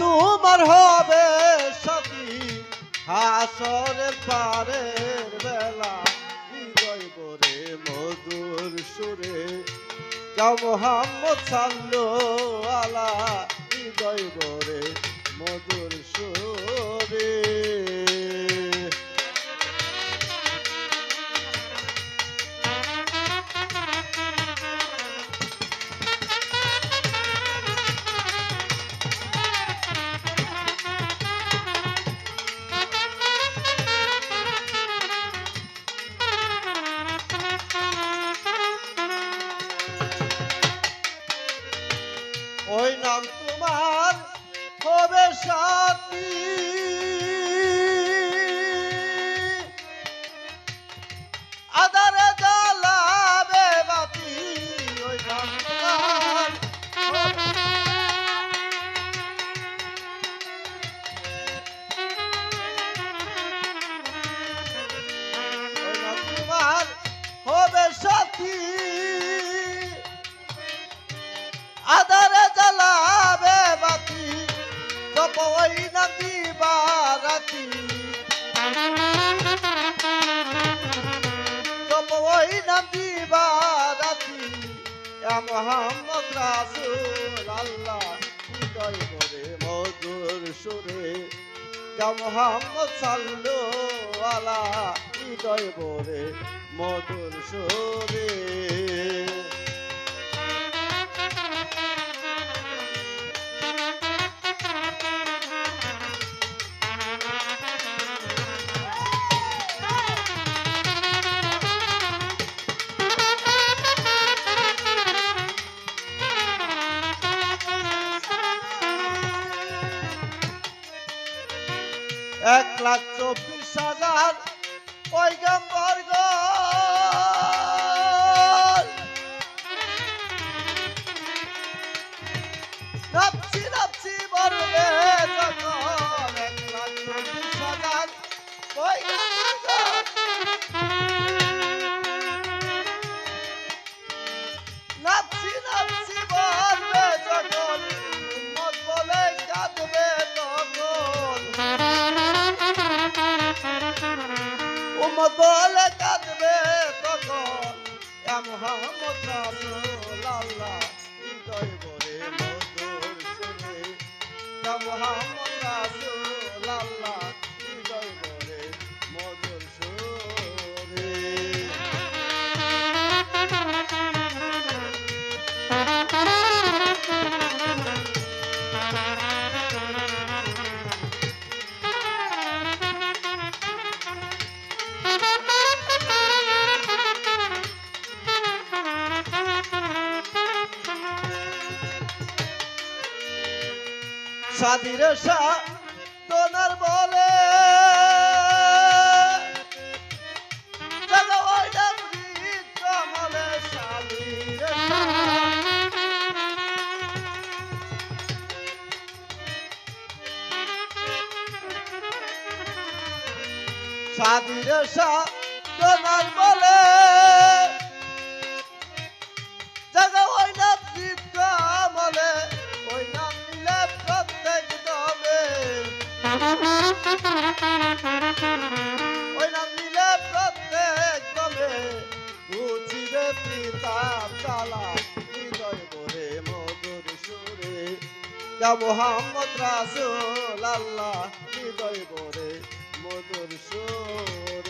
তোমার হবে সাথী হাসরের পারের বেলা হৃদয় বরে মধুর সুরে? মোহাম্মদ সাল্লো আলা হৃদয় বরে তপ ওই নাতি বারাতি তপ ওই নাতি বারাতি এ মোহাম্মদ রাসূল আল্লাহ, হৃদয় করে মধুর সুরে। মোহাম্মদ সাল্লু আলা হৃদয় ভরে মধুর সুরে। এক লাখ চব্বিশ হাজার পয়গাম্বর নাপছি নাপছি বলবে এক লাখ চব্বিশ হাজার পয়গম্বর হৃদয় সাদির তোনার বলে। সাদির তোনার বলে। মোহাম্মদ রাসুল আল্লাহ হৃদয় ভরে মধুর সুরে।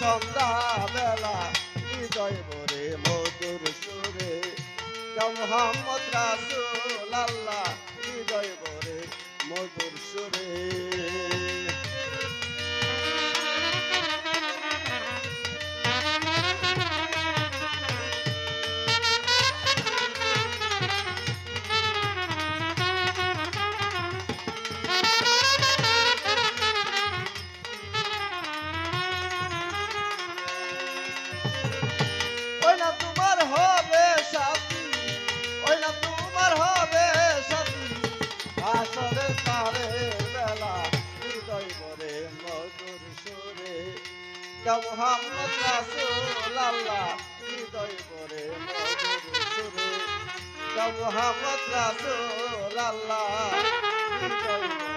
সন্ধ্যা বেলা হৃদয় ভরে মধুর সুরে। মোহাম্মদ রাসুল আল্লাহ হৃদয় ভরে মধুর সুরে। গা মোহাম্মদ রাসূলুল্লাহ। হৃদয় করে মজুর সুরে গা মোহাম্মদ রাসূলুল্লাহ। হৃদয়